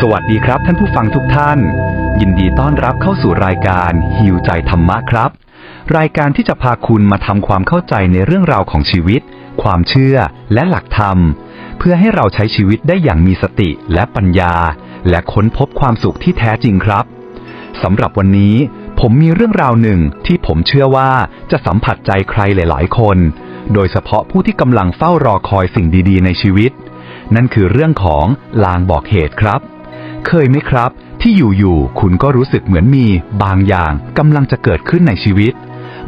สวัสดีครับท่านผู้ฟังทุกท่าน ยินดีต้อนรับเข้าสู่รายการฮิวใจธรรมะครับ รายการที่จะพาคุณมาทำความเข้าใจในเรื่องราวของชีวิต ความเชื่อและหลักธรรม เพื่อให้เราใช้ชีวิตได้อย่างมีสติและปัญญา และค้นพบความสุขที่แท้จริงครับสำหรับวันนี้ผมมีเรื่องราวหนึ่งที่ผมเชื่อว่าจะสัมผัสใจใครหลาย ๆ คน โดยเฉพาะผู้ที่กำลังเฝ้ารอคอยสิ่งดี ๆ ในชีวิต นั่นคือเรื่องของลางบอกเหตุครับ เคยไหมครับ ที่อยู่ๆคุณก็รู้สึกเหมือนมีบางอย่างกำลังจะเกิดขึ้นในชีวิต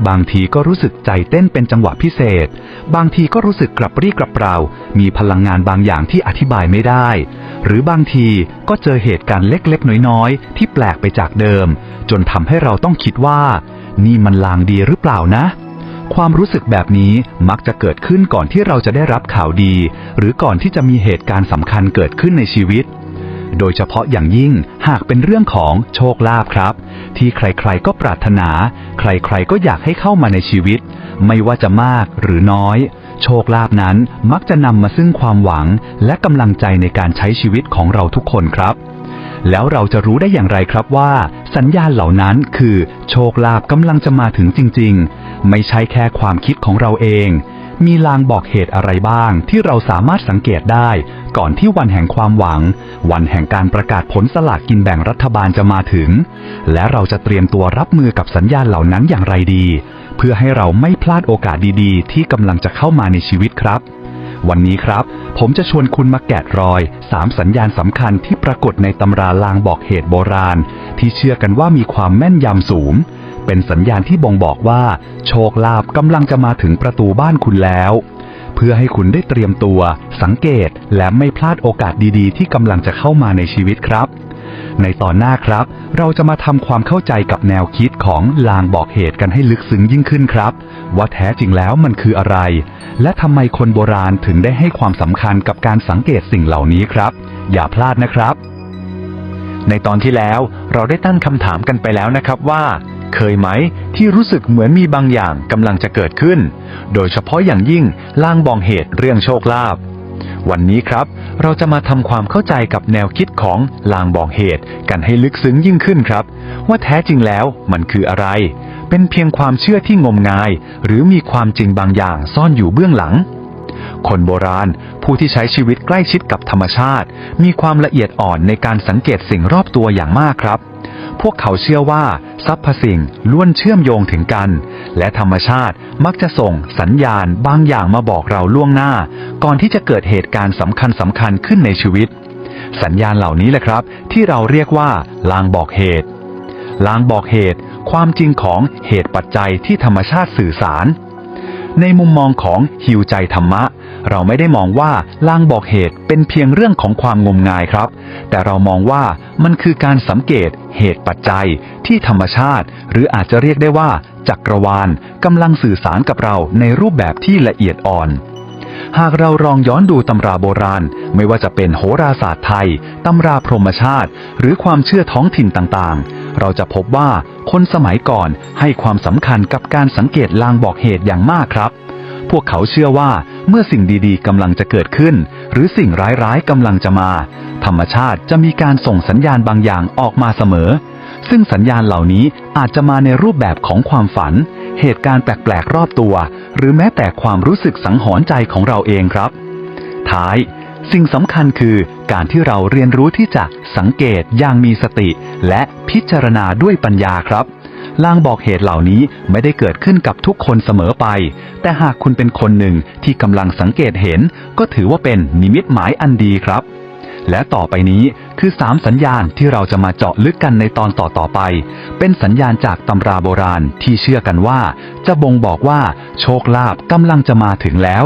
บางทีก็รู้สึกใจเต้นเป็นจังหวะพิเศษ บางทีก็รู้สึกกระปรี้กระเปร่ามีพลังงานบางอย่างที่อธิบายไม่ได้ หรือบางทีก็เจอเหตุการณ์เล็กๆ น้อยๆ ที่แปลกไปจากเดิม จนทำให้เราต้องคิดว่า นี่มันลางดีหรือเปล่านะความรู้สึกแบบนี้มักจะเกิดขึ้นก่อนที่เราจะได้รับข่าวดี หรือก่อนที่จะมีเหตุการณ์สำคัญเกิดขึ้นในชีวิต โดยเฉพาะอย่างยิ่งหากเป็นเรื่องของโชคลาภครับ ที่ใครๆก็ปรารถนา ใครๆก็อยากให้เข้ามาในชีวิต ไม่ว่าจะมากหรือน้อย โชคลาภนั้นมักจะนำมาซึ่งความหวัง และกำลังใจในการใช้ชีวิตของเราทุกคนครับ แล้วเราจะรู้ได้อย่างไรครับว่า สัญญาณเหล่านั้นคือ โชคลาภกำลังจะมาถึงจริง ๆ ไม่ใช่แค่ความคิดของเราเอง มีลางบอกเหตุอะไรบ้างที่เราสามารถสังเกตได้ ก่อนที่วันแห่งความหวัง วันแห่งการประกาศผลสลากกินแบ่งรัฐบาลจะมาถึง และเราจะเตรียมตัวรับมือกับสัญญาณเหล่านั้นอย่างไรดี เพื่อให้เราไม่พลาดโอกาสดีๆ ที่กำลังจะเข้ามาในชีวิตครับ วันนี้ครับ ผมจะชวนคุณมาแกะรอย3สัญญาณสำคัญที่ปรากฏในตำราลางบอกเหตุโบราณ ที่เชื่อกันว่ามีความแม่นยำสูง เป็นสัญญาณที่บ่งบอกว่า โชคลาภกำลังจะมาถึงประตูบ้านคุณแล้ว เพื่อให้คุณได้เตรียมตัว สังเกตและไม่พลาดโอกาสดีๆ ที่กำลังจะเข้ามาในชีวิตครับ ในตอนหน้าครับ เราจะมาทำความเข้าใจกับแนวคิดของลางบอกเหตุกันให้ลึกซึ้งยิ่งขึ้นครับ ว่าแท้จริงแล้วมันคืออะไร และทำไมคนโบราณถึงได้ให้ความสำคัญกับการสังเกตสิ่งเหล่านี้ครับ อย่าพลาดนะครับในตอนที่แล้วเราได้ตั้งคำถามกันไปแล้วนะครับว่า เคยไหมที่รู้สึกเหมือนมีบางอย่างกำลังจะเกิดขึ้น โดยเฉพาะอย่างยิ่งลางบอกเหตุเรื่องโชคลาภวันนี้ครับ เราจะมาทำความเข้าใจกับแนวคิดของลางบอกเหตุกันให้ลึกซึ้งยิ่งขึ้นครับ ว่าแท้จริงแล้วมันคืออะไร เป็นเพียงความเชื่อที่งมงาย หรือมีความจริงบางอย่างซ่อนอยู่เบื้องหลัง คนโบราณ ผู้ที่ใช้ชีวิตใกล้ชิดกับธรรมชาติ มีความละเอียดอ่อนในการสังเกตสิ่งรอบตัวอย่างมากครับ พวกเขาเชื่อว่าสรรพสิ่งล้วนเชื่อมโยงถึงกัน และธรรมชาติมักจะส่งสัญญาณบางอย่างมาบอกเราล่วงหน้า ก่อนที่จะเกิดเหตุการณ์สำคัญสำคัญขึ้นในชีวิต สัญญาณเหล่านี้แหละครับ ที่เราเรียกว่าลางบอกเหตุ ลางบอกเหตุ ความจริงของเหตุปัจจัยที่ธรรมชาติสื่อสาร ในมุมมองของฮิวใจธรรมะ เราไม่ได้มองว่าลางบอกเหตุเป็นเพียงเรื่องของความงมงายครับ แต่เรามองว่ามันคือการสังเกตเหตุปัจจัยที่ธรรมชาติ หรืออาจจะเรียกได้ว่า จักรวาลกำลังสื่อสารกับเราในรูปแบบที่ละเอียดอ่อนหากเราลองย้อนดูตำราโบราณ ไม่ว่าจะเป็นโหราศาสตร์ไทย ตำราพรหมชาติ หรือความเชื่อท้องถิ่นต่างๆ เราจะพบว่าคนสมัยก่อนให้ความสำคัญกับการสังเกตลางบอกเหตุอย่างมากครับ พวกเขาเชื่อว่าเมื่อสิ่งดีๆกำลังจะเกิดขึ้น หรือสิ่งร้ายๆกำลังจะมา ธรรมชาติจะมีการส่งสัญญาณบางอย่างออกมาเสมอ ซึ่งสัญญาณเหล่านี้อาจจะมาในรูปแบบของความฝัน เหตุการณ์แปลกๆรอบตัว หรือแม้แต่ความรู้สึกสังหรณ์ใจของเราเองครับ ท้ายสิ่งสำคัญคือ การที่เราเรียนรู้ที่จะสังเกตอย่างมีสติ และพิจารณาด้วยปัญญาครับลางบอกเหตุเหล่านี้ไม่ได้เกิดขึ้นกับทุกคนเสมอไป แต่หากคุณเป็นคนหนึ่งที่กำลังสังเกตเห็น ก็ถือว่าเป็นนิมิตหมายอันดีครับ และต่อไปนี้คือ 3 สัญญาณที่เราจะมาเจาะลึกกันในตอนต่อๆไป เป็นสัญญาณจากตำราโบราณที่เชื่อกันว่า จะบ่งบอกว่า โชคลาภกำลังจะมาถึงแล้ว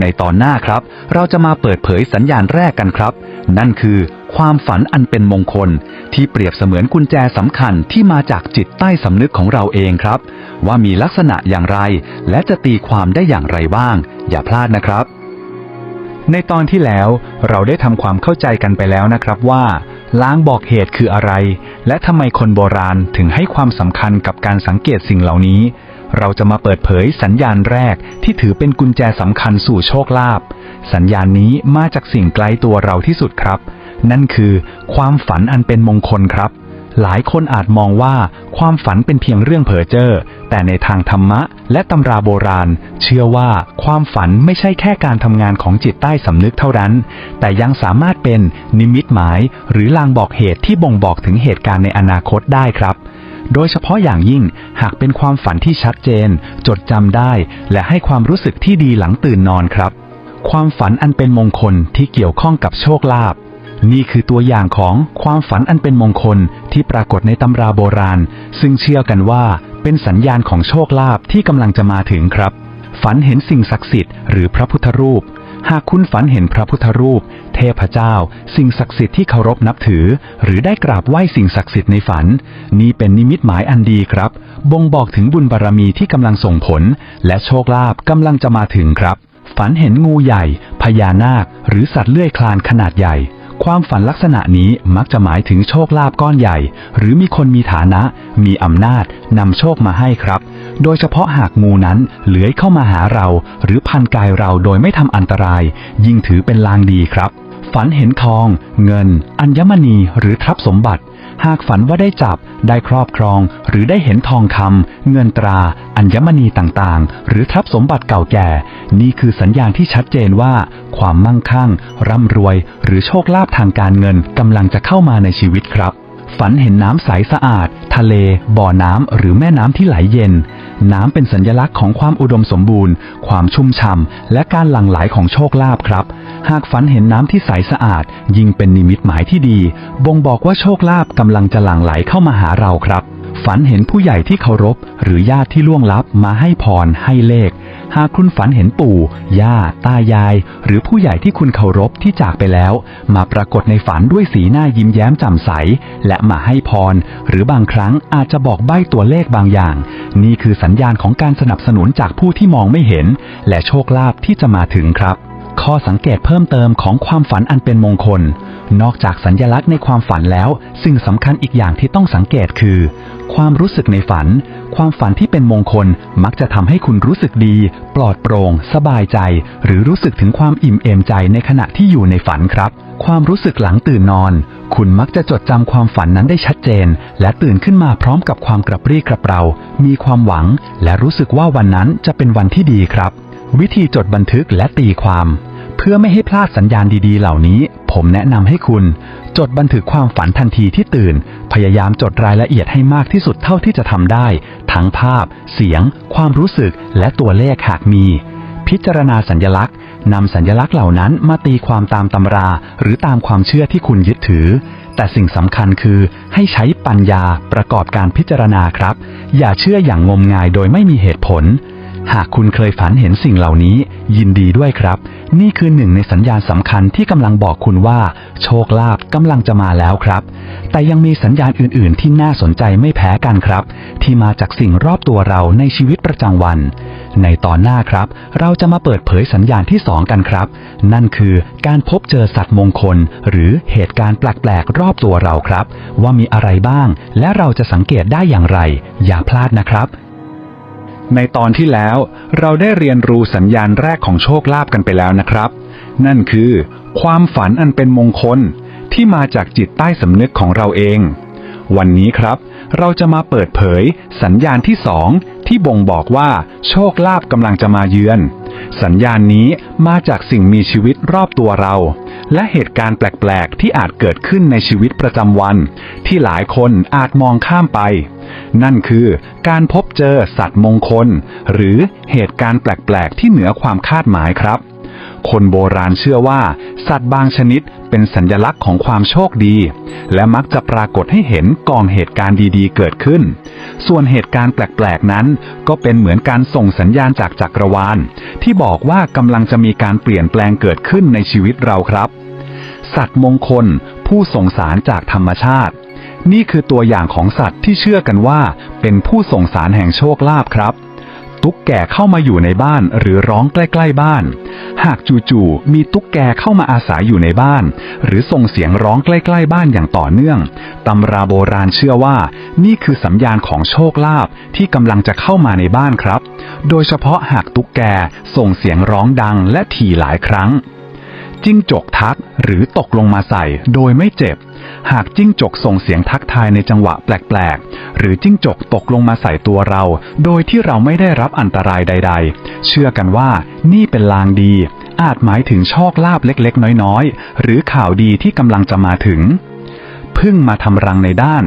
ในตอนหน้าครับ เราจะมาเปิดเผยสัญญาณแรกกันครับ นั่นคือความฝันอันเป็นมงคล ที่เปรียบเสมือนกุญแจสำคัญที่มาจากจิตใต้สำนึกของเราเองครับ ว่ามีลักษณะอย่างไร และจะตีความได้อย่างไรบ้าง อย่าพลาดนะครับ ในตอนที่แล้วเราได้ทำความเข้าใจกันไปแล้วนะครับว่าล้างบอกเหตุคืออะไร และทำไมคนโบราณถึงให้ความสำคัญกับการสังเกตสิ่งเหล่านี้ เราจะมาเปิดเผยสัญญาณแรกที่ถือเป็นกุญแจสำคัญสู่โชคลาภ สัญญาณนี้มาจากสิ่งไกลตัวเราที่สุดครับ นั่นคือความฝันอันเป็นมงคลครับ หลายคนอาจมองว่าความฝันเป็นเพียงเรื่องเพ้อเจ้อ แต่ในทางธรรมะและตำราโบราณ เชื่อว่าความฝันไม่ใช่แค่การทำงานของจิตใต้สำนึกเท่านั้น แต่ยังสามารถเป็นนิมิตหมาย หรือลางบอกเหตุที่บ่งบอกถึงเหตุการณ์ในอนาคตได้ครับ โดยเฉพาะอย่างยิ่งหากเป็นความฝันที่ชัดเจน จดจำได้ และให้ความรู้สึกที่ดีหลังตื่นนอนครับ ความฝันอันเป็นมงคลที่เกี่ยวข้องกับโชคลาภนี่คือตัวอย่างของความฝันอันเป็นมงคลที่ปรากฏในตำราโบราณ ซึ่งเชื่อกันว่าเป็นสัญญาณของโชคลาภที่กำลังจะมาถึงครับ ฝันเห็นสิ่งศักดิ์สิทธิ์หรือพระพุทธรูป หากคุณฝันเห็นพระพุทธรูป เทพเจ้า สิ่งศักดิ์สิทธิ์ที่เคารพนับถือ หรือได้กราบไหว้สิ่งศักดิ์สิทธิ์ในฝัน นี่เป็นนิมิตหมายอันดีครับ บ่งบอกถึงบุญบารรมีที่กำลังส่งผล และโชคลาภกำลังจะมาถึงครับ ฝันเห็นงูใหญ่ พญานาค หรือสัตว์เลื้อยคลานขนาดใหญ่ ความฝันลักษณะนี้มักจะหมายถึงโชคลาภก้อนใหญ่ หรือมีคนมีฐานะ มีอำนาจนำโชคมาให้ครับ โดยเฉพาะหากงูนั้นเลื้อยเข้ามาหาเรา หรือพันกายเราโดยไม่ทำอันตราย ยิ่งถือเป็นลางดีครับ ฝันเห็นทอง เงิน อัญมณีหรือทรัพย์สมบัติ หากฝันว่าได้จับ ได้ครอบครอง หรือได้เห็นทองคำเงินตรา อัญมณีต่างๆ หรือทรัพย์สมบัติเก่าแก่ นี่คือสัญญาณที่ชัดเจนว่า ความมั่งคั่ง ร่ำรวย หรือโชคลาภทางการเงินกำลังจะเข้ามาในชีวิตครับ ฝันเห็นน้ำใสสะอาด ทะเล บ่อน้ำหรือแม่น้ำที่ไหลเย็น น้ำเป็นสัญลักษณ์ของความอุดมสมบูรณ์ ความชุ่มฉ่ำและการหลั่งไหลของโชคลาภครับ หากฝันเห็นน้ำที่ใสสะอาด ยิ่งเป็นนิมิตหมายที่ดี บ่งบอกว่าโชคลาภกำลังจะหลั่งไหลเข้ามาหาเราครับ ฝันเห็นผู้ใหญ่ที่เคารพ หรือญาติที่ล่วงลับมาให้พรให้เลข หากคุณฝันเห็นปู่ ย่า ตายาย หรือผู้ใหญ่ที่คุณเคารพที่จากไปแล้ว มาปรากฏในฝันด้วยสีหน้ายิ้มแย้มแจ่มใส และมาให้พร หรือบางครั้งอาจจะบอกใบ้ตัวเลขบางอย่าง นี่คือสัญญาณของการสนับสนุนจากผู้ที่มองไม่เห็น และโชคลาภที่จะมาถึงครับ ข้อสังเกตเพิ่มเติมของความฝันอันเป็นมงคล นอกจากสัญญลักษณ์ในความฝันแล้ว สิ่งสำคัญอีกอย่างที่ต้องสังเกตคือ ความรู้สึกในฝัน ความฝันที่เป็นมงคลมักจะทำให้คุณรู้สึกดี ปลอดโปร่ง สบายใจ หรือรู้สึกถึงความอิ่มเอมใจในขณะที่อยู่ในฝันครับ ความรู้สึกหลังตื่นนอน คุณมักจะจดจำความฝันนั้นได้ชัดเจน และตื่นขึ้นมาพร้อมกับความกระปรี้กระเปร่ามีความหวัง และรู้สึกว่าวันนั้นจะเป็นวันที่ดีครับ วิธีจดบันทึกและตีความ เพื่อไม่ให้พลาดสัญญาณดีๆ เหล่านี้ ผมแนะนำให้คุณ จดบันทึกความฝันทันทีที่ตื่น พยายามจดรายละเอียดให้มากที่สุดเท่าที่จะทำได้ ทั้งภาพ เสียง ความรู้สึก และตัวเลขหากมี พิจารณาสัญญลักษณ์นำสัญญลักษณ์เหล่านั้นมาตีความตามตำรา หรือตามความเชื่อที่คุณยึดถือ แต่สิ่งสำคัญคือให้ใช้ปัญญาประกอบการพิจารณาครับ อย่าเชื่ออย่างงมงายโดยไม่มีเหตุผล หากคุณเคยฝันเห็นสิ่งเหล่านี้ ยินดีด้วยครับ นี่คือหนึ่งในสัญญาณสำคัญที่กำลังบอกคุณว่า โชคลาภกำลังจะมาแล้วครับ แต่ยังมีสัญญาณอื่น ๆ ที่น่าสนใจไม่แพ้กันครับ ที่มาจากสิ่งรอบตัวเราในชีวิตประจำวัน ในตอนหน้าครับ เราจะมาเปิดเผยสัญญาณที่สองกันครับ นั่นคือการพบเจอสัตว์มงคล หรือเหตุการณ์แปลก ๆ รอบตัวเราครับ ว่ามีอะไรบ้าง และเราจะสังเกตได้อย่างไร อย่าพลาดนะครับ ในตอนที่แล้วเราได้เรียนรู้สัญญาณแรกของโชคลาภกันไปแล้วนะครับ นั่นคือ ความฝันอันเป็นมงคลที่มาจากจิตใต้สำนึกของเราเอง วันนี้ครับ เราจะมาเปิดเผย สัญญาณที่สองที่บ่งบอกว่า โชคลาภกำลังจะมาเยือน สัญญาณนี้มาจากสิ่งมีชีวิตรอบตัวเรา และเหตุการณ์แปลก ๆ ที่อาจเกิดขึ้นในชีวิตประจำวัน ที่หลายคนอาจมองข้ามไป นั่นคือการพบเจอสัตว์มงคล หรือเหตุการณ์แปลก ๆ ที่เหนือความคาดหมายครับ คนโบราณเชื่อว่า สัตว์บางชนิดเป็นสัญลักษณ์ของความโชคดี และมักจะปรากฏให้เห็นกองเหตุการณ์ดีๆ เกิดขึ้น ส่วนเหตุการณ์แปลกๆนั้น ก็เป็นเหมือนการส่งสัญญาณจากจักรวาล ที่บอกว่ากำลังจะมีการเปลี่ยนแปลงเกิดขึ้นในชีวิตเราครับ สัตว์มงคล ผู้ส่งสารจากธรรมชาติ นี่คือตัวอย่างของสัตว์ที่เชื่อกันว่า เป็นผู้ส่งสารแห่งโชคลาภครับ ตุ๊กแกเข้ามาอยู่ในบ้านหรือร้องใกล้ ๆบ้าน หากจู่ๆมีตุ๊กแกเข้ามาอาศัยอยู่ในบ้าน หรือส่งเสียงร้องใกล้ ๆ บ้านอย่างต่อเนื่องตำราโบราณเชื่อว่า นี่คือสัญญาณของโชคลาภที่กำลังจะเข้ามาในบ้านครับ โดยเฉพาะหากตุ๊กแกส่งเสียงร้องดังและถี่หลายครั้ง จิ้งจกทักหรือตกลงมาใส่โดยไม่เจ็บ หากจิ้งจกส่งเสียงทักทายในจังหวะแปลกๆ หรือจิ้งจกตกลงมาใส่ตัวเรา โดยที่เราไม่ได้รับอันตรายใด ๆ เชื่อกันว่านี่เป็นลางดี อาจหมายถึงโชคลาภเล็กๆ น้อยๆ หรือข่าวดีที่กำลังจะมาถึง พึ่งมาทำรังในด้าน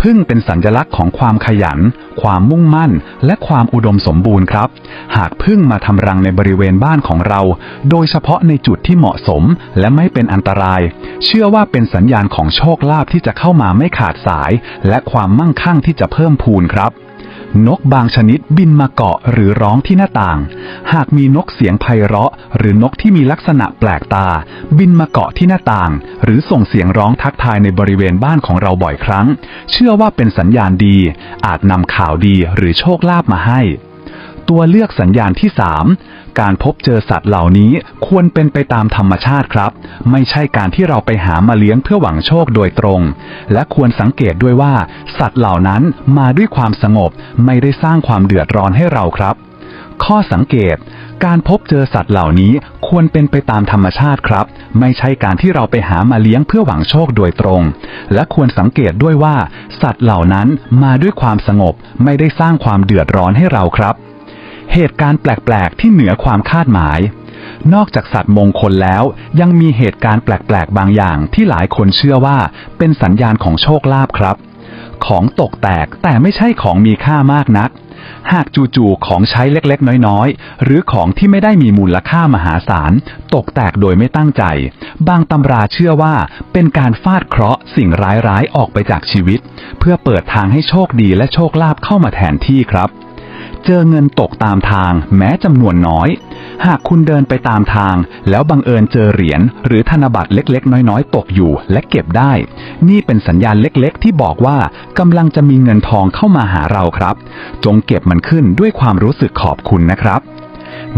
พึ่งเป็นสัญลักษณ์ของความขยัน ความมุ่งมั่น และความอุดมสมบูรณ์ครับ หากพึ่งมาทำรังในบริเวณบ้านของเรา โดยเฉพาะในจุดที่เหมาะสมและไม่เป็นอันตราย เชื่อว่าเป็นสัญญาณของโชคลาภที่จะเข้ามาไม่ขาดสาย และความมั่งคั่งที่จะเพิ่มพูนครับ นกบางชนิดบินมาเกาะหรือร้องที่หน้าต่าง หากมีนกเสียงไพเราะ หรือนกที่มีลักษณะแปลกตา บินมาเกาะที่หน้าต่าง หรือส่งเสียงร้องทักทายในบริเวณบ้านของเราบ่อยครั้ง เชื่อว่าเป็นสัญญาณดี อาจนำข่าวดีหรือโชคลาภมาให้ ตัวเลือกสัญญาณที่ 3 การพบเจอสัตว์เหล่านี้ควรเป็นไปตามธรรมชาติครับ ไม่ใช่การที่เราไปหามาเลี้ยงเพื่อหวังโชคโดยตรง และควรสังเกตด้วยว่า สัตว์เหล่านั้นมาด้วยความสงบ ไม่ได้สร้างความเดือดร้อนให้เราครับ ข้อสังเกต การพบเจอสัตว์เหล่านี้ควรเป็นไปตามธรรมชาติครับ ไม่ใช่การที่เราไปหามาเลี้ยงเพื่อหวังโชคโดยตรง และควรสังเกตด้วยว่า สัตว์เหล่านั้นมาด้วยความสงบ ไม่ได้สร้างความเดือดร้อนให้เราครับ เหตุการณ์แปลก ๆ ที่เหนือความคาดหมาย นอกจากสัตว์มงคลแล้ว ยังมีเหตุการณ์แปลก ๆ บางอย่างที่หลายคนเชื่อว่าเป็นสัญญาณของโชคลาภครับ ของตกแตกแต่ไม่ใช่ของมีค่ามากนัก หากจู่ๆของใช้เล็กๆ น้อยๆ หรือของที่ไม่ได้มีมูลค่ามหาศาล ตกแตกโดยไม่ตั้งใจ บางตำราเชื่อว่าเป็นการฟาดเคราะห์สิ่งร้ายๆออกไปจากชีวิต เพื่อเปิดทางให้โชคดีและโชคลาภเข้ามาแทนที่ครับ เจอเงินตกตามทางแม้จำนวนน้อย หากคุณเดินไปตามทาง แล้วบังเอิญเจอเหรียญหรือธนบัตรเล็กๆ น้อยๆ ตกอยู่และเก็บได้ นี่เป็นสัญญาณเล็กๆ ที่บอกว่ากำลังจะมีเงินทองเข้ามาหาเราครับ จงเก็บมันขึ้นด้วยความรู้สึกขอบคุณนะครับ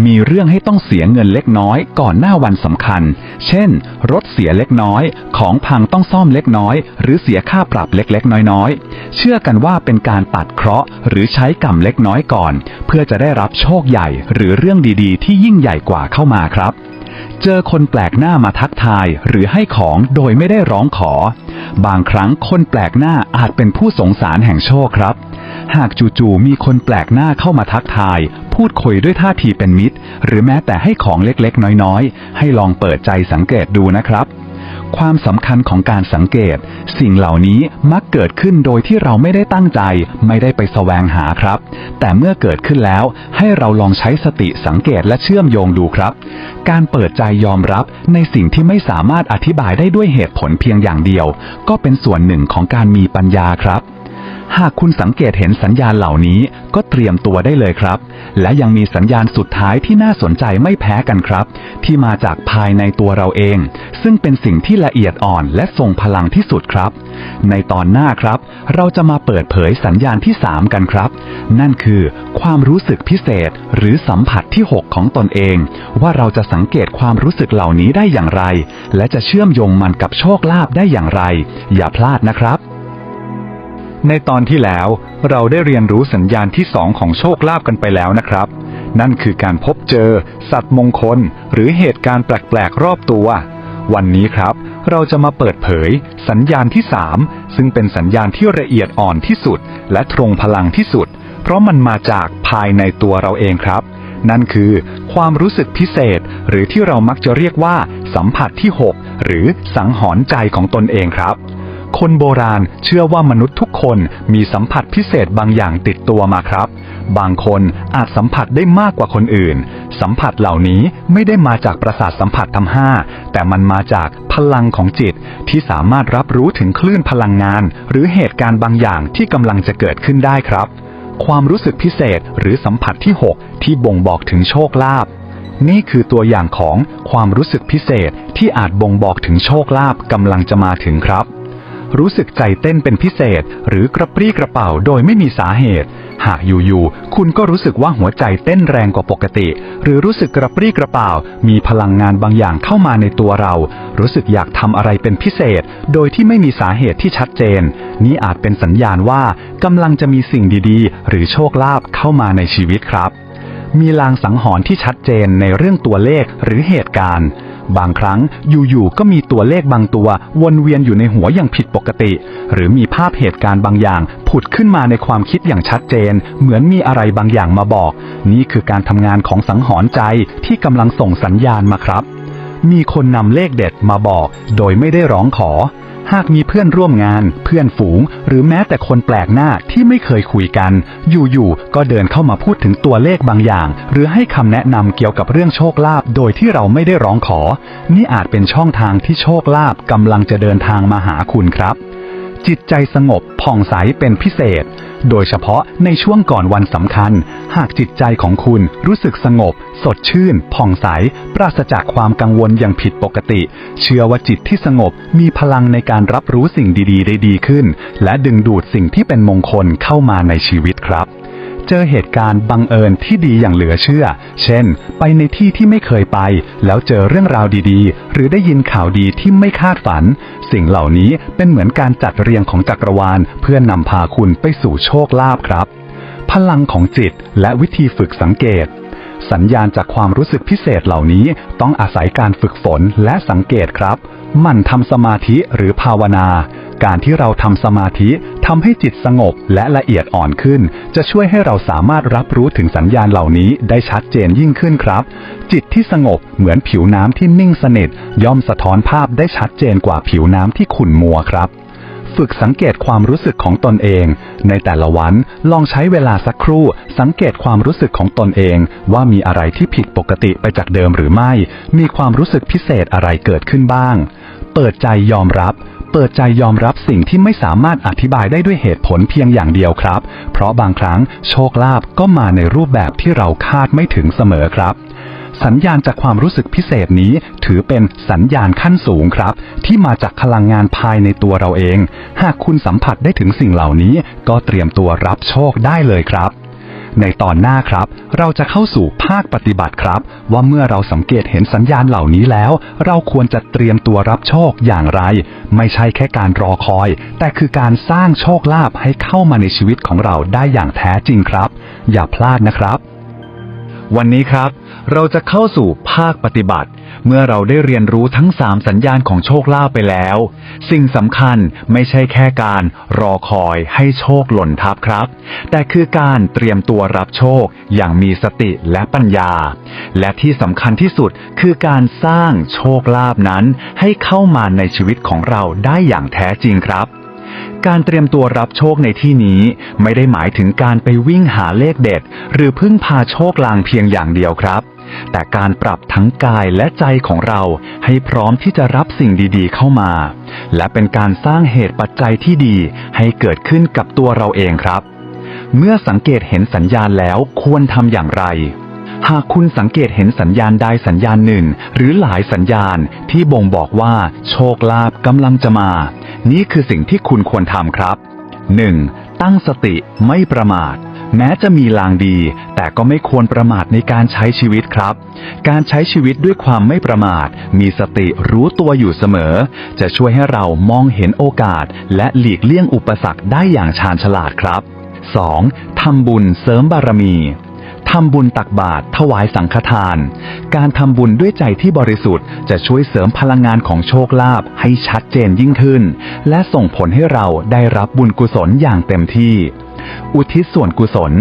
มีเรื่องให้ต้องเสียเงินเล็กน้อยก่อนหน้าวันสำคัญ เช่น รถเสียเล็กน้อย ของพังต้องซ่อมเล็กน้อย หรือเสียค่าปรับเล็กๆ น้อยๆ เชื่อกันว่าเป็นการตัดเคราะห์หรือใช้กรรมเล็กน้อยก่อน เพื่อจะได้รับโชคใหญ่หรือเรื่องดีๆ ที่ยิ่งใหญ่กว่าเข้ามาครับเจอคนแปลกหน้ามาทักทายหรือให้ของโดยไม่ได้ร้องขอ บางครั้งคนแปลกหน้าอาจเป็นผู้สงสารแห่งโชคครับ หากจู่ๆมีคนแปลกหน้าเข้ามาทักทาย พูดคุยด้วยท่าทีเป็นมิตร หรือแม้แต่ให้ของเล็กๆ น้อยๆ ให้ลองเปิดใจสังเกตดูนะครับ ความสำคัญของการสังเกต สิ่งเหล่านี้มักเกิดขึ้นโดยที่เราไม่ได้ตั้งใจ ไม่ได้ไปแสวงหาครับ แต่เมื่อเกิดขึ้นแล้ว ให้เราลองใช้สติสังเกตและเชื่อมโยงดูครับ การเปิดใจยอมรับในสิ่งที่ไม่สามารถอธิบายได้ด้วยเหตุผลเพียงอย่างเดียว ก็เป็นส่วนหนึ่งของการมีปัญญาครับ หากคุณสังเกตเห็นสัญญาณเหล่านี้ก็เตรียมตัวได้เลยครับ และยังมีสัญญาณสุดท้ายที่น่าสนใจไม่แพ้กันครับ ที่มาจากภายในตัวเราเอง ซึ่งเป็นสิ่งที่ละเอียดอ่อนและทรงพลังที่สุดครับ ในตอนหน้าครับ เราจะมาเปิดเผยสัญญาณที่ 3 กันครับ นั่นคือความรู้สึกพิเศษ หรือสัมผัสที่ 6 ของตนเอง ว่าเราจะสังเกตความรู้สึกเหล่านี้ได้อย่างไร และจะเชื่อมโยงมันกับโชคลาภได้อย่างไร อย่าพลาดนะครับ ในตอนที่แล้วเราได้เรียนรู้สัญญาณที่สองของโชคลาภกันไปแล้วนะครับ นั่นคือการพบเจอ สัตว์มงคล หรือเหตุการณ์แปลกๆรอบตัว วันนี้ครับ เราจะมาเปิดเผย สัญญาณที่สามซึ่งเป็นสัญญาณที่ละเอียดอ่อนที่สุด และตรงพลังที่สุด เพราะมันมาจากภายในตัวเราเองครับ นั่นคือ ความรู้สึกพิเศษ หรือที่เรามักจะเรียกว่า สัมผัสที่ 6 หรือสังหรณ์ใจของตนเองครับ คนโบราณเชื่อว่ามนุษย์ทุกคนมีสัมผัสพิเศษบางอย่างติดตัวมาครับ บางคนอาจสัมผัสได้มากกว่าคนอื่น สัมผัสเหล่านี้ไม่ได้มาจากประสาทสัมผัสทั้งห้าแต่มันมาจากพลังของจิตที่สามารถรับรู้ถึงคลื่นพลังงาน หรือเหตุการณ์บางอย่างที่กำลังจะเกิดขึ้นได้ครับ ความรู้สึกพิเศษหรือสัมผัสที่ 6 ที่บ่งบอกถึงโชคลาภนี่คือตัวอย่างของความรู้สึกพิเศษที่อาจบ่งบอกถึงโชคลาภกำลังจะมาถึงครับ รู้สึกใจเต้นเป็นพิเศษ หรือกระปรี้กระเป๋าโดยไม่มีสาเหตุ หากอยู่ๆคุณก็รู้สึกว่าหัวใจเต้นแรงกว่าปกติ หรือรู้สึกกระปรี้กระเป๋ามีพลังงานบางอย่างเข้ามาในตัวเรา รู้สึกอยากทำอะไรเป็นพิเศษ โดยที่ไม่มีสาเหตุที่ชัดเจน นี่อาจเป็นสัญญาณว่ากำลังจะมีสิ่งดีๆ หรือโชคลาภเข้ามาในชีวิตครับ มีลางสังหรณ์ที่ชัดเจนในเรื่องตัวเลขหรือเหตุการณ์ บางครั้งอยู่ๆก็มีตัวเลขบางตัววนเวียนอยู่ในหัวอย่างผิดปกติ หรือมีภาพเหตุการณ์บางอย่างผุดขึ้นมาในความคิดอย่างชัดเจน เหมือนมีอะไรบางอย่างมาบอก นี่คือการทำงานของสังหรณ์ใจที่กำลังส่งสัญญาณมาครับ มีคนนำเลขเด็ดมาบอก โดยไม่ได้ร้องขอ หากมีเพื่อนร่วมงาน เพื่อนฝูง หรือแม้แต่คนแปลกหน้าที่ไม่เคยคุยกัน อยู่ๆก็เดินเข้ามาพูดถึงตัวเลขบางอย่าง หรือให้คำแนะนำเกี่ยวกับเรื่องโชคลาภโดยที่เราไม่ได้ร้องขอ นี่อาจเป็นช่องทางที่โชคลาภกำลังจะเดินทางมาหาคุณครับ จิตใจสงบผ่องใสเป็นพิเศษ โดยเฉพาะในช่วงก่อนวันสำคัญ หากจิตใจของคุณรู้สึกสงบ สดชื่น ผ่องใส ปราศจากความกังวลอย่างผิดปกติ เชื่อว่าจิตที่สงบมีพลังในการรับรู้สิ่งดีๆ ได้ดีขึ้น และดึงดูดสิ่งที่เป็นมงคลเข้ามาในชีวิตครับเจอเหตุการณ์บังเอิญที่ดีอย่างเหลือเชื่อ เช่น ไปในที่ที่ไม่เคยไป แล้วเจอเรื่องราวดีๆ หรือได้ยินข่าวดีที่ไม่คาดฝัน สิ่งเหล่านี้เป็นเหมือนการจัดเรียงของจักรวาล เพื่อนำพาคุณไปสู่โชคลาภครับ พลังของจิตและวิธีฝึกสังเกต สัญญาณจากความรู้สึกพิเศษเหล่านี้ต้องอาศัยการฝึกฝนและสังเกตครับ มันทำสมาธิหรือภาวนา การที่เราทำสมาธิทำให้จิตสงบและละเอียดอ่อนขึ้น จะช่วยให้เราสามารถรับรู้ถึงสัญญาณเหล่านี้ได้ชัดเจนยิ่งขึ้นครับ จิตที่สงบเหมือนผิวน้ำที่นิ่งสนิทย่อมสะท้อนภาพได้ชัดเจนกว่าผิวน้ำที่ขุ่นมัวครับ ฝึกสังเกตความรู้สึกของตนเอง ในแต่ละวันลองใช้เวลาสักครู่ สังเกตความรู้สึกของตนเอง ว่ามีอะไรที่ผิดปกติไปจากเดิมหรือไม่ มีความรู้สึกพิเศษอะไรเกิดขึ้นบ้าง เปิดใจยอมรับ เปิดใจยอมรับสิ่งที่ไม่สามารถอธิบายได้ด้วยเหตุผลเพียงอย่างเดียวครับ เพราะบางครั้งโชคลาภก็มาในรูปแบบที่เราคาดไม่ถึงเสมอครับ สัญญาณจากความรู้สึกพิเศษนี้ ถือเป็นสัญญาณขั้นสูงครับ ที่มาจากพลังงานภายในตัวเราเอง หากคุณสัมผัสได้ถึงสิ่งเหล่านี้ ก็เตรียมตัวรับโชคได้เลยครับในตอนหน้าครับ เราจะเข้าสู่ภาคปฏิบัติครับ ว่าเมื่อเราสังเกตเห็นสัญญาณเหล่านี้แล้ว เราควรจะเตรียมตัวรับโชคอย่างไร ไม่ใช่แค่การรอคอย แต่คือการสร้างโชคลาภให้เข้ามาในชีวิตของเราได้อย่างแท้จริงครับ อย่าพลาดนะครับ วันนี้ครับ เราจะเข้าสู่ภาคปฏิบัติ เมื่อเราได้เรียนรู้ทั้งสามสัญญาณของโชคลาภไปแล้ว สิ่งสำคัญไม่ใช่แค่การรอคอยให้โชคหล่นทับครับ แต่คือการเตรียมตัวรับโชคอย่างมีสติและปัญญา และที่สำคัญที่สุดคือการสร้างโชคลาภนั้นให้เข้ามาในชีวิตของเราได้อย่างแท้จริงครับ การเตรียมตัวรับโชคในที่นี้ไม่ได้หมายถึงการไปวิ่งหาเลขเด็ด หรือพึ่งพาโชคลางเพียงอย่างเดียวครับ แต่การปรับทั้งกายและใจของเราให้พร้อมที่จะรับสิ่งดีๆเข้ามา และเป็นการสร้างเหตุปัจจัยที่ดีให้เกิดขึ้นกับตัวเราเองครับ เมื่อสังเกตเห็นสัญญาณแล้วควรทำอย่างไรหากคุณสังเกตเห็นสัญญาณใดสัญญาณหนึ่ง หรือหลายสัญญาณที่บ่งบอกว่า โชคลาภกำลังจะมา นี่คือสิ่งที่คุณควรทำครับ 1. ตั้งสติไม่ประมาท แม้จะมีลางดี แต่ก็ไม่ควรประมาทในการใช้ชีวิตครับ การใช้ชีวิตด้วยความไม่ประมาท มีสติรู้ตัวอยู่เสมอ จะช่วยให้เรามองเห็นโอกาส และหลีกเลี่ยงอุปสรรคได้อย่างชาญฉลาดครับ 2. ทำบุญเสริมบารมี ทำบุญตักบาตรถวายสังฆทาน การทำบุญด้วยใจที่บริสุทธิ์จะช่วยเสริมพลังงานของโชคลาภให้ชัดเจนยิ่งขึ้น และส่งผลให้เราได้รับบุญกุศลอย่างเต็มที่ อุทิศส่วนกุศล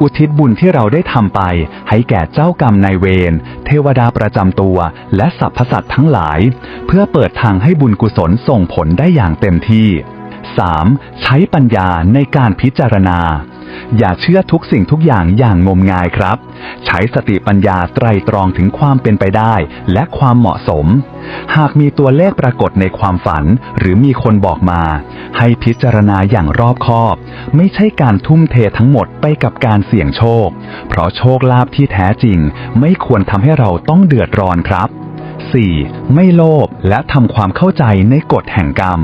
อุทิศบุญที่เราได้ทำไป ให้แก่เจ้ากรรมนายเวร เทวดาประจำตัว และสรรพสัตว์ทั้งหลาย เพื่อเปิดทางให้บุญกุศลส่งผลได้อย่างเต็มที่ 3. ใช้ปัญญาในการพิจารณา อย่าเชื่อทุกสิ่งทุกอย่างอย่างงมงายครับ ใช้สติปัญญาไตรตรองถึงความเป็นไปได้และความเหมาะสม หากมีตัวเลขปรากฏในความฝัน หรือมีคนบอกมา ให้พิจารณาอย่างรอบคอบ ไม่ใช่การทุ่มเททั้งหมดไปกับการเสี่ยงโชค เพราะโชคลาภที่แท้จริง ไม่ควรทำให้เราต้องเดือดร้อนครับ 4. ไม่โลภและทำความเข้าใจในกฎแห่งกรรม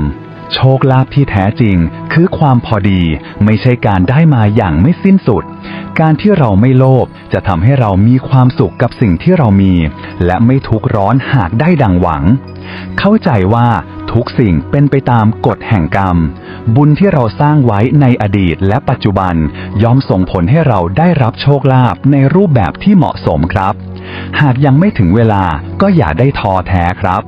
โชคลาภที่แท้จริง คือความพอดีไม่ใช่การได้มาอย่างไม่สิ้นสุด การที่เราไม่โลภจะทำให้เรามีความสุขกับสิ่งที่เรามี และไม่ทุกข์ร้อนหากได้ดังหวัง เข้าใจว่าทุกสิ่งเป็นไปตามกฎแห่งกรรม บุญที่เราสร้างไว้ในอดีตและปัจจุบันย่อมส่งผลให้เราได้รับโชคลาภในรูปแบบที่เหมาะสมครับ หากยังไม่ถึงเวลาก็อย่าได้ท้อแท้ครับ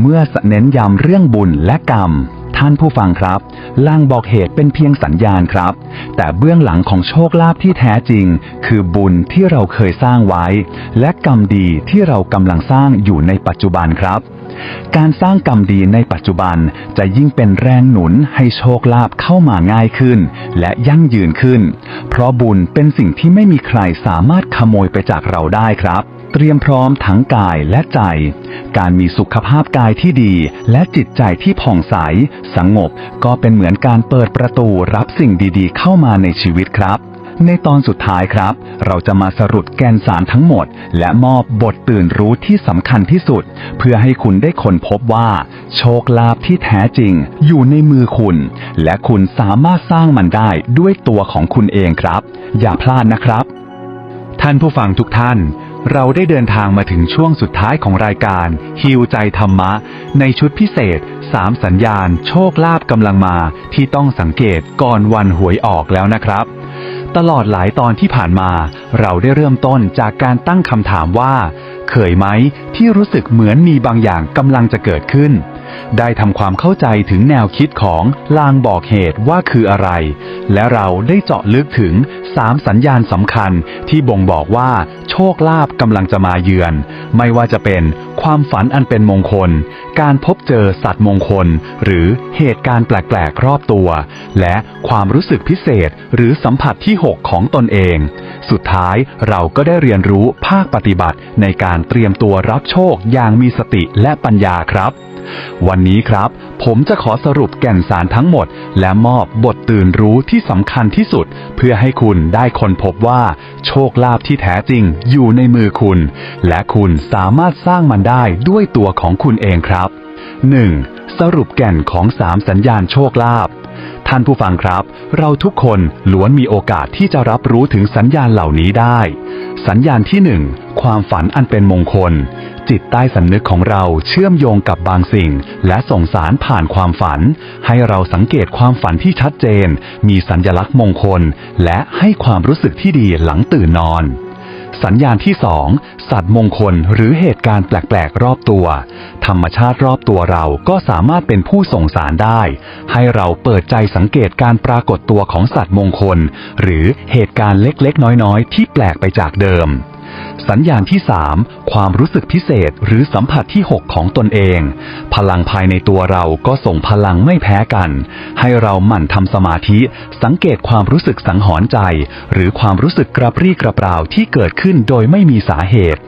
เมื่อเน้นย้ำเรื่องบุญและกรรม ท่านผู้ฟังครับลางบอกเหตุเป็นเพียงสัญญาณครับ แต่เบื้องหลังของโชคลาภที่แท้จริง คือบุญที่เราเคยสร้างไว้ และกรรมดีที่เรากำลังสร้างอยู่ในปัจจุบันครับ การสร้างกรรมดีในปัจจุบันจะยิ่งเป็นแรงหนุนให้โชคลาภเข้ามาง่ายขึ้น และยั่งยืนขึ้น เพราะบุญเป็นสิ่งที่ไม่มีใครสามารถขโมยไปจากเราได้ครับ เตรียมพร้อมทั้งกายและใจ การมีสุขภาพกายที่ดี และจิตใจที่ผ่องใส สงบ ก็เป็นเหมือนการเปิดประตูรับสิ่งดีๆ เข้ามาในชีวิตครับ ในตอนสุดท้ายครับ เราจะมาสรุปแกนสารทั้งหมด และมอบบทตื่นรู้ที่สำคัญที่สุด เพื่อให้คุณได้ค้นพบว่า โชคลาภที่แท้จริง อยู่ในมือคุณ และคุณสามารถสร้างมันได้ด้วยตัวของคุณเองครับ อย่าพลาดนะครับ ท่านผู้ฟังทุกท่าน เราได้เดินทางมาถึงช่วงสุดท้ายของรายการ ฮิวใจธรรมะ ในชุดพิเศษ3สัญญาณ โชคลาภกำลังมาที่ต้องสังเกตก่อนวันหวยออกแล้วนะครับ ตลอดหลายตอนที่ผ่านมา เราได้เริ่มต้นจากการตั้งคำถามว่า เคยไหมที่รู้สึกเหมือนมีบางอย่างกำลังจะเกิดขึ้น ได้ทำความเข้าใจถึงแนวคิดของลางบอกเหตุว่าคืออะไร และเราได้เจาะลึกถึง 3 สัญญาณสำคัญที่บ่งบอกว่าโชคลาภกำลังจะมาเยือน ไม่ว่าจะเป็นความฝันอันเป็นมงคล การพบเจอสัตว์มงคล หรือเหตุการณ์แปลกๆรอบตัว และความรู้สึกพิเศษหรือสัมผัสที่ 6 ของตนเอง สุดท้ายเราก็ได้เรียนรู้ภาคปฏิบัติในการเตรียมตัวรับโชคอย่างมีสติและปัญญาครับ วันนี้ครับ ผมจะขอสรุปแก่นสารทั้งหมด และมอบบทตื่นรู้ที่สำคัญที่สุด เพื่อให้คุณได้ค้นพบว่า โชคลาภที่แท้จริงอยู่ในมือคุณ และคุณสามารถสร้างมันได้ด้วยตัวของคุณเองครับ 1. สรุปแก่นของสามสัญญาณโชคลาภท่านผู้ฟังครับ เราทุกคนล้วนมีโอกาสที่จะรับรู้ถึงสัญญาณเหล่านี้ได้ สัญญาณที่หนึ่งความฝันอันเป็นมงคล จิตใต้สำนึกของเราเชื่อมโยงกับบางสิ่ง และส่งสารผ่านความฝัน ให้เราสังเกตความฝันที่ชัดเจน มีสัญลักษณ์มงคล และให้ความรู้สึกที่ดีหลังตื่นนอน สัญญาณที่สองสัตว์มงคลหรือเหตุการณ์แปลก ๆ รอบตัว ธรรมชาติรอบตัวเราก็สามารถเป็นผู้ส่งสารได้ ให้เราเปิดใจสังเกตการปรากฏตัวของสัตว์มงคล หรือเหตุการณ์เล็ก ๆ น้อย ๆ ที่แปลกไปจากเดิม สัญญาณที่ 3 ความรู้สึกพิเศษหรือสัมผัสที่ 6 ของตนเอง พลังภายในตัวเราก็ส่งพลังไม่แพ้กัน ให้เราหมั่นทำสมาธิ สังเกตความรู้สึกสังหรณ์ใจ หรือความรู้สึกกระปรี้กระเปร่าที่เกิดขึ้นโดยไม่มีสาเหตุ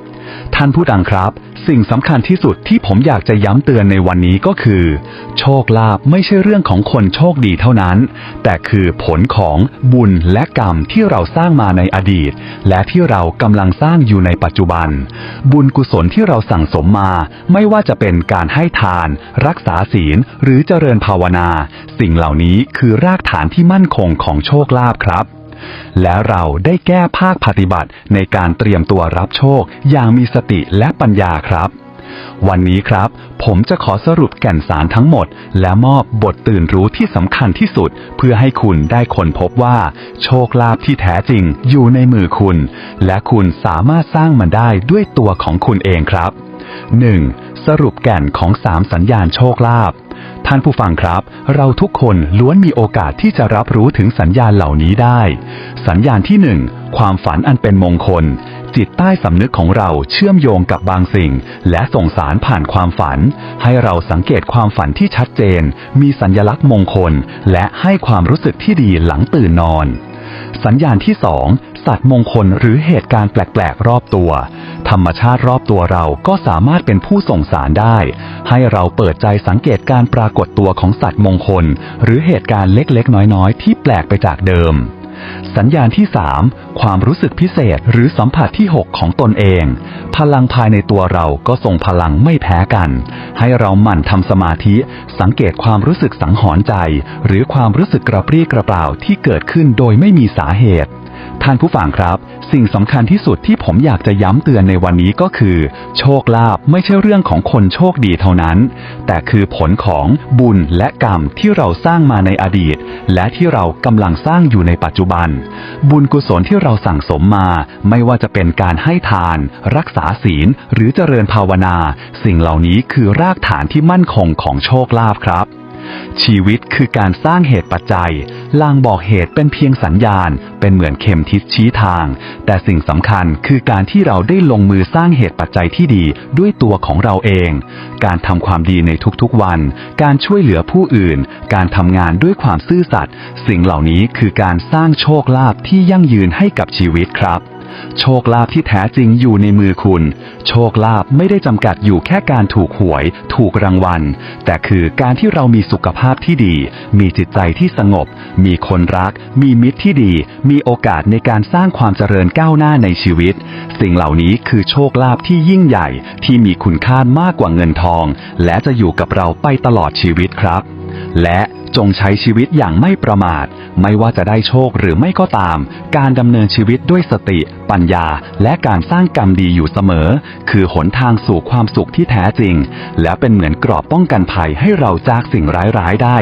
ท่านผู้ดังครับ สิ่งสำคัญที่สุดที่ผมอยากจะย้ำเตือนในวันนี้ก็คือ โชคลาภไม่ใช่เรื่องของคนโชคดีเท่านั้น แต่คือผลของบุญและกรรมที่เราสร้างมาในอดีต และที่เรากำลังสร้างอยู่ในปัจจุบัน บุญกุศลที่เราสั่งสมมา ไม่ว่าจะเป็นการให้ทาน รักษาศีล หรือเจริญภาวนา สิ่งเหล่านี้คือรากฐานที่มั่นคงของโชคลาภครับ และเราได้แก้ภาคปฏิบัติในการเตรียมตัวรับโชคอย่างมีสติและปัญญาครับ วันนี้ครับ ผมจะขอสรุปแก่นสารทั้งหมด และมอบบทตื่นรู้ที่สำคัญที่สุด เพื่อให้คุณได้ค้นพบว่า โชคลาภที่แท้จริงอยู่ในมือคุณ และคุณสามารถสร้างมันได้ด้วยตัวของคุณเองครับ 1. สรุปแก่นของสามสัญญาณโชคลาภท่านผู้ฟังครับ เราทุกคนล้วนมีโอกาสที่จะรับรู้ถึงสัญญาณเหล่านี้ได้ สัญญาณที่หนึ่งความฝันอันเป็นมงคล จิตใต้สำนึกของเราเชื่อมโยงกับบางสิ่ง และส่งสารผ่านความฝัน ให้เราสังเกตความฝันที่ชัดเจน มีสัญลักษณ์มงคล และให้ความรู้สึกที่ดีหลังตื่นนอนสัญญาณที่สอง สัตว์มงคลหรือเหตุการณ์แปลกๆ รอบตัว ธรรมชาติรอบตัวเราก็สามารถเป็นผู้ส่งสารได้ ให้เราเปิดใจสังเกตการปรากฏตัวของสัตว์มงคล หรือเหตุการณ์เล็กๆ น้อยๆ ที่แปลกไปจากเดิม สัญญาณที่ 3 ความรู้สึกพิเศษหรือสัมผัสที่ 6 ของตนเอง พลังภายในตัวเราก็ส่งพลังไม่แพ้กัน ให้เราหมั่นทำสมาธิ สังเกตความรู้สึกสังหรณ์ใจ หรือความรู้สึกกระปรี้กระเปร่าที่เกิดขึ้นโดยไม่มีสาเหตุ ท่านผู้ฟังครับ สิ่งสำคัญที่สุดที่ผมอยากจะย้ำเตือนในวันนี้ก็คือ โชคลาภไม่ใช่เรื่องของคนโชคดีเท่านั้น แต่คือผลของบุญและกรรมที่เราสร้างมาในอดีต และที่เรากำลังสร้างอยู่ในปัจจุบัน บุญกุศลที่เราสั่งสมมา ไม่ว่าจะเป็นการให้ทาน รักษาศีล หรือเจริญภาวนา สิ่งเหล่านี้คือรากฐานที่มั่นคงของโชคลาภครับ ชีวิตคือการสร้างเหตุปัจจัย ลางบอกเหตุเป็นเพียงสัญญาณ เป็นเหมือนเข็มทิศชี้ทาง แต่สิ่งสำคัญคือการที่เราได้ลงมือสร้างเหตุปัจจัยที่ดีด้วยตัวของเราเอง การทำความดีในทุกๆวัน การช่วยเหลือผู้อื่น การทำงานด้วยความซื่อสัตย์ สิ่งเหล่านี้คือการสร้างโชคลาภที่ยั่งยืนให้กับชีวิตครับ โชคลาภที่แท้จริงอยู่ในมือคุณ โชคลาภไม่ได้จำกัดอยู่แค่การถูกหวย ถูกรางวัล แต่คือการที่เรามีสุขภาพที่ดี มีจิตใจที่สงบ มีคนรัก มีมิตรที่ดี มีโอกาสในการสร้างความเจริญก้าวหน้าในชีวิต สิ่งเหล่านี้คือโชคลาภที่ยิ่งใหญ่ที่มีคุณค่ามากกว่าเงินทอง และจะอยู่กับเราไปตลอดชีวิตครับ และจงใช้ชีวิตอย่างไม่ประมาท ไม่ว่าจะได้โชคหรือไม่ก็ตาม การดำเนินชีวิตด้วยสติ ปัญญา และการสร้างกรรมดีอยู่เสมอ คือหนทางสู่ความสุขที่แท้จริง และเป็นเหมือนกรอบป้องกันภัยให้เราจากสิ่งร้ายๆได้